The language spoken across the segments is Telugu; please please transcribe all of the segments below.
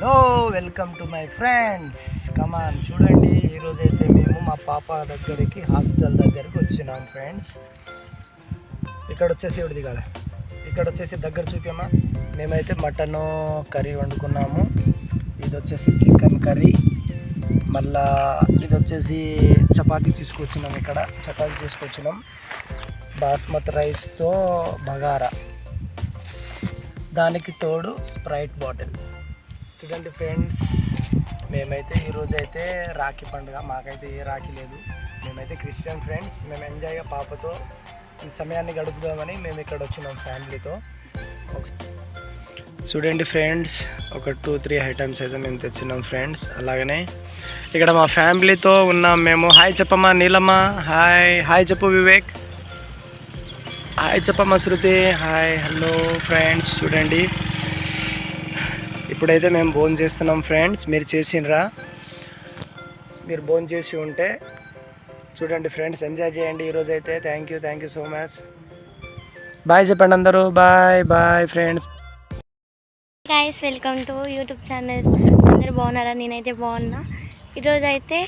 Hello welcome to my friends. Come on చూడండి ఈరోజు అయితే మేము మా పాప దగ్గరికి హాస్టల్ దగ్గరికి వచ్చినాం ఫ్రెండ్స్. ఇక్కడ వచ్చేసి ఇప్పుడు దిగాలి ఇక్కడ వచ్చేసి దగ్గర చూపామా మేమైతే మటన్ కర్రీ వండుకున్నాము. ఇది వచ్చేసి చికెన్ కర్రీ. మళ్ళా ఇది వచ్చేసి చపాతీ తీసుకొచ్చినాం ఇక్కడ. చపాతీ తీసుకొచ్చినాం. బాస్మతి రైస్తో బగారా. దానికి తోడు స్ప్రైట్ బాటిల్. చూడండి ఫ్రెండ్స్ మేమైతే ఈరోజు అయితే రాఖీ పండుగ. మాకైతే ఏ రాఖీ లేదు. మేమైతే క్రిస్టియన్ ఫ్రెండ్స్ మేము ఎంజాయ్గా పాపతో ఈ సమయాన్ని గడుపుదామని మేము ఇక్కడ వచ్చినాం ఫ్యామిలీతో. చూడండి ఫ్రెండ్స్ ఒక టూ త్రీ ఐటమ్స్ అయితే మేము తెచ్చినాం ఫ్రెండ్స్. అలాగనే ఇక్కడ మా ఫ్యామిలీతో ఉన్నాం మేము. హాయ్ చెప్పమ్మా నీలమ్మ. హాయ్ హాయ్ చెప్పు వివేక్. హాయ్ చెప్పమ్మా శృతి. హాయ్ హలో ఫ్రెండ్స్ చూడండి. ఇప్పుడైతే మేము భోజనం చేస్తున్నాం ఫ్రెండ్స్. మీరు చేసినరా మీరు భోజనం చేసి ఉంటే చూడండి ఫ్రెండ్స్ ఎంజాయ్ చేయండి ఈరోజు అయితే thank you thank you so much bye చెప్పండి అందరూ. Bye bye friends guys welcome to YouTube channel అందరు బాగున్నారా? నేనైతే బాగున్నా. ఈరోజు అయితే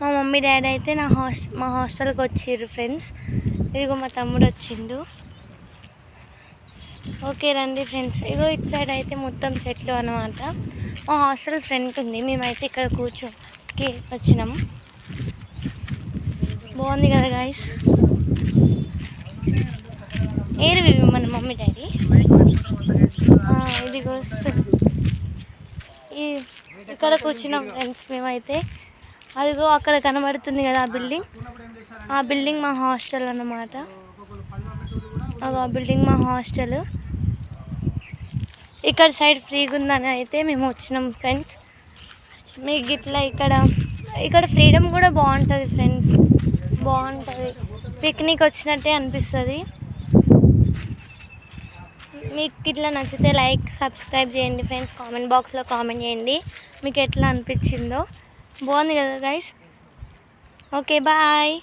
మా మమ్మీ డాడీ అయితే నా హాస్ట మా హాస్టల్కి వచ్చిర్రు ఫ్రెండ్స్. ఇదిగో మా తమ్ముడు వచ్చిండు ఓకే రండి ఫ్రెండ్స్. ఇగో ఇటు సైడ్ అయితే మొత్తం చెట్లు అనమాట మా హాస్టల్ ఫ్రంట్ ఉంది. మేమైతే ఇక్కడ కూర్చోకి వచ్చినాము. బాగుంది కదా గాయస్ ఏరివి మన మమ్మీ డాడీ? ఇదిగో ఈ ఇక్కడ కూర్చున్నాం ఫ్రెండ్స్ మేమైతే. అదిగో అక్కడ కనబడుతుంది కదా ఆ బిల్డింగ్. ఆ బిల్డింగ్ మా హాస్టల్ అన్నమాట. ఆ బిల్డింగ్ మా హాస్టల్. ఇక్కడ సైడ్ ఫ్రీగా ఉందని అయితే మేము వచ్చినాం ఫ్రెండ్స్. మీకు ఇట్లా ఇక్కడ ఇక్కడ ఫ్రీడమ్ కూడా బాగుంటుంది ఫ్రెండ్స్. బాగుంటుంది. పిక్నిక్ వచ్చినట్టే అనిపిస్తుంది. మీకు ఇట్లా నచ్చితే లైక్ సబ్స్క్రైబ్ చేయండి ఫ్రెండ్స్. కామెంట్ బాక్స్లో కామెంట్ చేయండి. మీకు ఎట్లా అనిపించిందో. బాగుంది కదా గైస్ ఓకే బాయ్.